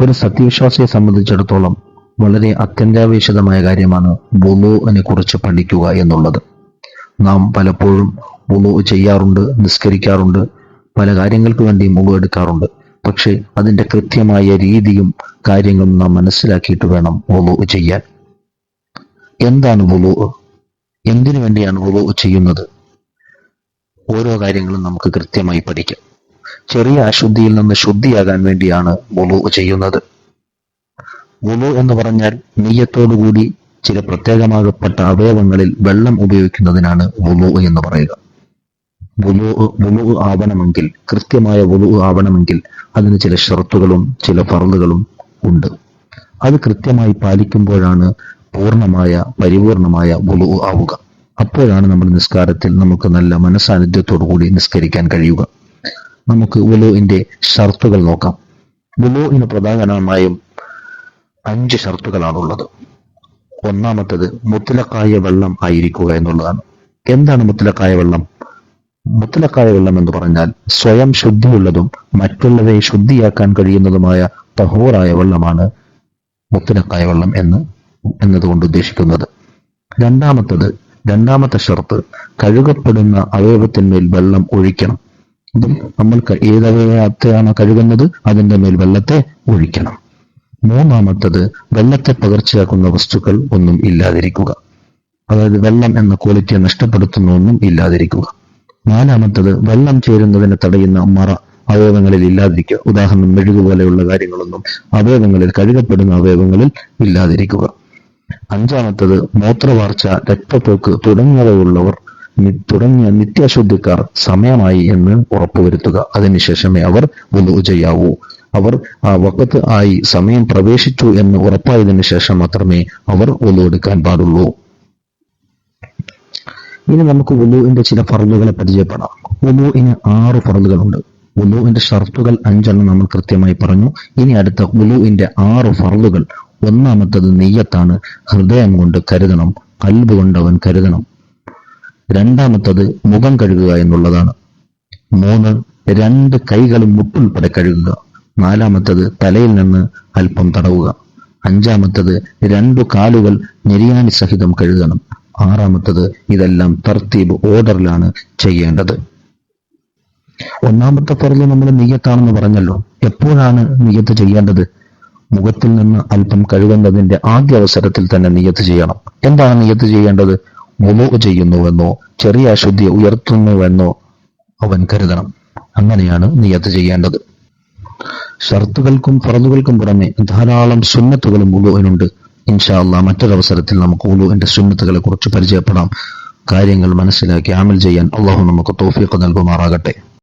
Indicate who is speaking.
Speaker 1: ഒരു സത്യവിശ്വാസിയെ സംബന്ധിച്ചിടത്തോളം വളരെ അത്യന്താപേക്ഷിതമായ കാര്യമാണ് വുളുവിനെ കുറിച്ച് പഠിക്കുക എന്നുള്ളത്. നാം പലപ്പോഴും വുളു ചെയ്യാറുണ്ട് നിസ്കരിക്കാറുണ്ട് പല കാര്യങ്ങൾക്ക് വേണ്ടി വുളു എടുക്കാറുണ്ട്. പക്ഷേ അതിന്റെ കൃത്യമായ രീതിയും കാര്യങ്ങളും നാം മനസ്സിലാക്കിയിട്ട് വേണം വുളു ചെയ്യാൻ. എന്താണ് വുളു? എന്തിനു വേണ്ടിയാണ് വുളു ചെയ്യുന്നത്? ഓരോ കാര്യങ്ങളും നമുക്ക് കൃത്യമായി പഠിക്കാം. ചെറിയ അശുദ്ധിയിൽ നിന്ന് ശുദ്ധിയാകാൻ വേണ്ടിയാണ് വുളു ചെയ്യുന്നത്. വുളു എന്ന് പറഞ്ഞാൽ നെയ്യത്തോടുകൂടി ചില പ്രത്യേകമാകപ്പെട്ട അവയവങ്ങളിൽ വെള്ളം ഉപയോഗിക്കുന്നതിനാണ് വുളു എന്ന് പറയുക. വുളു വുളു ആവണമെങ്കിൽ കൃത്യമായ വുളു ആവണമെങ്കിൽ അതിന് ചില ഷർത്തുകളും ചില ഫറലുകളും ഉണ്ട്. അത് കൃത്യമായി പാലിക്കുമ്പോഴാണ് പൂർണമായ പരിപൂർണമായ വുളു ആവുക. അപ്പോഴാണ് നമ്മുടെ നിസ്കാരത്തിൽ നമുക്ക് നല്ല മനസാന്നിധ്യത്തോടു കൂടി നിസ്കരിക്കാൻ കഴിയുക. നമുക്ക് വുലുവിന്റെ ഷർത്തുകൾ നോക്കാം. വുലുവിന് പ്രധാനമായും അഞ്ച് ഷർത്തുകളാണുള്ളത്. ഒന്നാമത്തത് മുത്തലക്കായ വെള്ളം ആയിരിക്കുക എന്നുള്ളതാണ്. എന്താണ് മുത്തലക്കായ വെള്ളം? മുത്തലക്കായ വെള്ളം എന്ന് പറഞ്ഞാൽ സ്വയം ശുദ്ധിയുള്ളതും മറ്റുള്ളവയെ ശുദ്ധിയാക്കാൻ കഴിയുന്നതുമായ തഹോറായ വെള്ളമാണ് മുത്തലക്കായ വെള്ളം എന്ന് എന്നതുകൊണ്ട് ഉദ്ദേശിക്കുന്നത്. രണ്ടാമത്തത് രണ്ടാമത്തെ ഷർത്ത് കഴുകപ്പെടുന്ന അവയവത്തിന്മേൽ വെള്ളം ഒഴിക്കണം. നമ്മൾ ക- ഏത് അവയവത്തെയാണോ കഴുകുന്നത് അതിന്റെ മേൽ വെള്ളത്തെ ഒഴിക്കണം. മൂന്നാമത്തത് വെള്ളത്തെ പകർച്ചയാക്കുന്ന വസ്തുക്കൾ ഒന്നും ഇല്ലാതിരിക്കുക. അതായത് വെള്ളം എന്ന ക്വാളിറ്റിയെ നഷ്ടപ്പെടുത്തുന്ന ഒന്നും ഇല്ലാതിരിക്കുക. നാലാമത്തത് വെള്ളം ചേരുന്നതിനെ തടയുന്ന മറ അവയവങ്ങളിൽ ഇല്ലാതിരിക്കുക. ഉദാഹരണം മെഴുകു പോലെയുള്ള കാര്യങ്ങളൊന്നും അവയവങ്ങളിൽ കഴുകപ്പെടുന്ന അവയവങ്ങളിൽ ഇല്ലാതിരിക്കുക. അഞ്ചാമത്തത് മൂത്രവാർച്ച രക്തപ്പോക്ക് തുടങ്ങിയവയുള്ളവർ തുടങ്ങിയ നിത്യാശുദ്ധിക്കാർ സമയമായി എന്ന് ഉറപ്പുവരുത്തുക. അതിനുശേഷമേ അവർ വലു ചെയ്യാവൂ. അവർ ആ വക്കത്ത് ആയി സമയം പ്രവേശിച്ചു എന്ന് ഉറപ്പായതിനു ശേഷം മാത്രമേ അവർ വലു എടുക്കാൻ പാടുള്ളൂ. ഇനി നമുക്ക് വലുവിന്റെ ചില ഫറലുകളെ പരിചയപ്പെടാം. വുളുവിന് ആറ് ഫറലുകളുണ്ട് വുളുവിന്റെ ഷർത്തുകൾ അഞ്ചെണ്ണം നമ്മൾ കൃത്യമായി പറഞ്ഞു. ഇനി അടുത്ത വുളുവിന്റെ ആറ് ഫറലുകൾ ഒന്നാമത്തത് നെയ്യത്താണ്. ഹൃദയം കൊണ്ട് കരുതണം. കൽബ് കൊണ്ട് അവൻ കരുതണം. രണ്ടാമത്തത് മുഖം കഴുകുക എന്നുള്ളതാണ്. മൂന്ന് രണ്ട് കൈകളും മുട്ടുൾപ്പെടെ കഴുകുക. നാലാമത്തത് തലയിൽ നിന്ന് അല്പം തടവുക. അഞ്ചാമത്തത് രണ്ടു കാലുകൾ ഞെരിയാണി സഹിതം കഴുകണം. ആറാമത്തത് ഇതെല്ലാം തർത്തീബ് ഓർഡറിലാണ് ചെയ്യേണ്ടത്. ഒന്നാമത്തെ ഫറൽ നമ്മൾ നീയത്താണെന്ന് പറഞ്ഞല്ലോ. എപ്പോഴാണ് നീയത്ത് ചെയ്യേണ്ടത്? മുഖത്തിൽ നിന്ന് അല്പം കഴുകുന്നതിന്റെ ആദ്യ അവസരത്തിൽ തന്നെ നീയത്ത് ചെയ്യണം. എന്താണ് നീയത്ത് ചെയ്യേണ്ടത്? വുളു ചെയ്യുന്നുവെന്നോ ചെറിയ അശുദ്ധി ഉയർത്തുന്നുവെന്നോ അവൻ കരുതണം. അങ്ങനെയാണ് നിയത്ത് ചെയ്യേണ്ടത്. ഷർത്തുകൾക്കും ഫറദുകൾക്കും പുറമെ ധാരാളം സുന്നത്തുകളും ഉലുവിനുണ്ട് ഇൻഷാല്ല മറ്റൊരവസരത്തിൽ നമുക്ക് ഉലുവിന്റെ സുന്നത്തുകളെ കുറിച്ച് പരിചയപ്പെടാം. കാര്യങ്ങൾ മനസ്സിലാക്കി ആമൽ ചെയ്യാൻ അള്ളാഹു നമുക്ക് തോഫിയൊക്കെ നൽകുമാറാകട്ടെ.